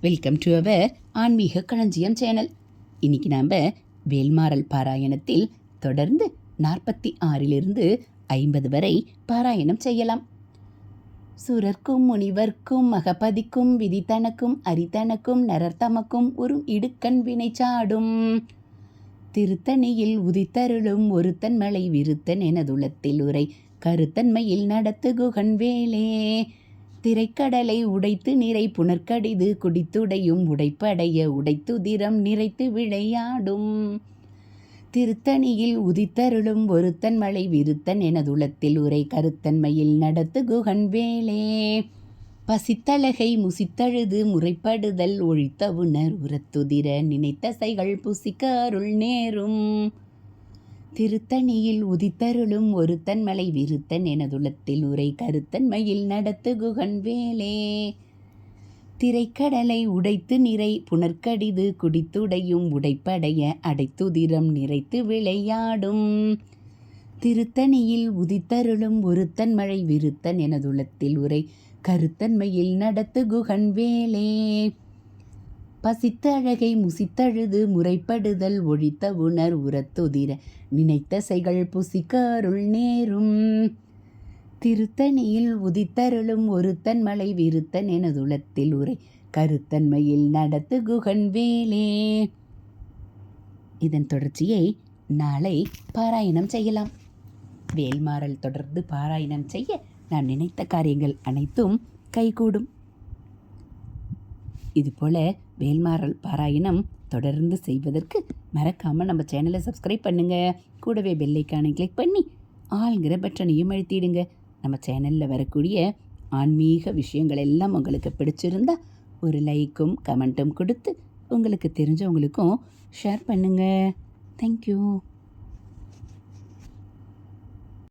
Welcome to our ஆன்மீக களஞ்சியம் channel இன்னைக்கு நாம் வேல்மாறல் பாராயணத்தில் தொடர்ந்து நாற்பத்தி ஆறிலிருந்து ஐம்பது வரை பாராயணம் செய்யலாம். சுரர்க்கும் முனிவர்க்கும் மகபதிக்கும் விதித்தனக்கும் அரித்தனக்கும் நரர்த்தமக்கும் ஒரு இடுக்கண் வினை சாடும். திருத்தணியில் உதித்தருளும் ஒருத்தன் மலை விருத்தன் எனதுளத்தில் உரை. கருத்தன்மையில் நடத்து குகன் வேலே. திரைக்கடலை உடைத்து நிறை புனர்கடிது குடித்துடையும் உடைப்படைய உடைத்துதிரம் நிறைத்து விளையாடும். திருத்தணியில் உதித்தருளும் ஒருத்தன் மலை விருத்தன் எனதுளத்தில் உரை கருத்தன்மையில் நடத்து குகன் வேலே. பசித்தழகை முசித்தழுது முறைப்படுதல் ஒழித்த உணர் உரத்துதிர நினைத்தசைகள் புசிக்க அருள் நேரும். திருத்தணியில் உதித்தருளும் ஒருத்தன் மலை விருத்தன் எனதுளத்தில் உரை கருத்தன்மையில் நடத்து குகன் வேலே. திரைக்கடலை உடைத்து நிறை புனர்கடிது குடித்துடையும் உடைப்படைய அடைத்துதிரம் நிறைத்து விளையாடும். திருத்தணியில் உதித்தருளும் ஒருத்தன் மழை விருத்தன் எனதுளத்தில் உரை கருத்தன்மையில் நடத்து குகன் வேலே. பசித்தழகை முசித்தழுது முறைப்படுதல் ஒழித்த உணர் உரத்துதிர நினைத்த செய்கள் புசிக்கருள் நேரும். திருத்தணியில் உதித்தருளும் ஒருத்தன் மலை விருத்தன் எனதுளத்தில் உரை. கருத்தன்மையில் நடத்து குகன் வேலே. இதன் தொடர்ச்சியை நாளை பாராயணம் செய்யலாம். வேல்மாறல் தொடர்ந்து பாராயணம் செய்ய நான் நினைத்த காரியங்கள் அனைத்தும் கைகூடும். இதுபோல் வேல்மாறல் பாராயணம் தொடர்ந்து செய்வதற்கு மறக்காமல் நம்ம சேனலை சப்ஸ்கிரைப் பண்ணுங்கள் கூடவே பெல்லைக்கானை கிளிக் பண்ணி ஆளுங்கிற பட்டனையும் அழுத்திடுங்க. நம்ம சேனலில் வரக்கூடிய ஆன்மீக விஷயங்கள் எல்லாம் உங்களுக்கு பிடிச்சிருந்தா ஒரு லைக்கும் கமெண்ட்டும் கொடுத்து உங்களுக்கு தெரிஞ்சவங்களுக்கும் ஷேர் பண்ணுங்கள் தேங்க்யூ